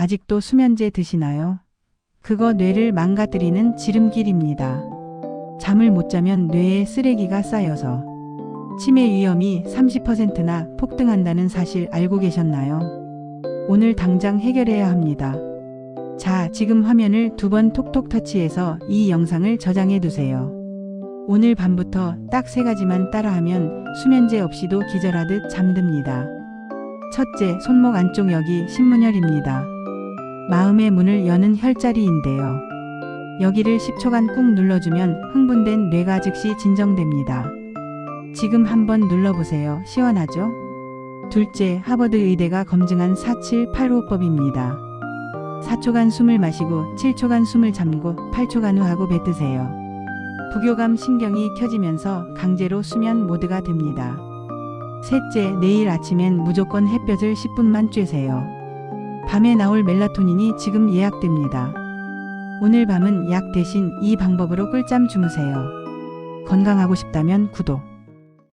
아직도 수면제 드시나요? 그거 뇌를 망가뜨리는 지름길입니다. 잠을 못 자면 뇌에 쓰레기가 쌓여서 치매 위험이 30%나 폭등한다는 사실 알고 계셨나요? 오늘 당장 해결해야 합니다. 자, 지금 화면을 두 번 톡톡 터치해서 이 영상을 저장해 두세요. 오늘 밤부터 딱 세 가지만 따라하면 수면제 없이도 기절하듯 잠듭니다. 첫째, 손목 안쪽 여기 신문혈입니다. 마음의 문을 여는 혈자리인데요. 여기를 10초간 꾹 눌러주면 흥분된 뇌가 즉시 진정됩니다. 지금 한번 눌러보세요. 시원하죠? 둘째, 하버드 의대가 검증한 4785법입니다. 4초간 숨을 마시고 7초간 숨을 잠고 8초간 후 하고 뱉으세요. 부교감 신경이 켜지면서 강제로 수면 모드가 됩니다. 셋째, 내일 아침엔 무조건 햇볕을 10분만 쬐세요. 밤에 나올 멜라토닌이 지금 예약됩니다. 오늘 밤은 약 대신 이 방법으로 꿀잠 주무세요. 건강하고 싶다면 구독.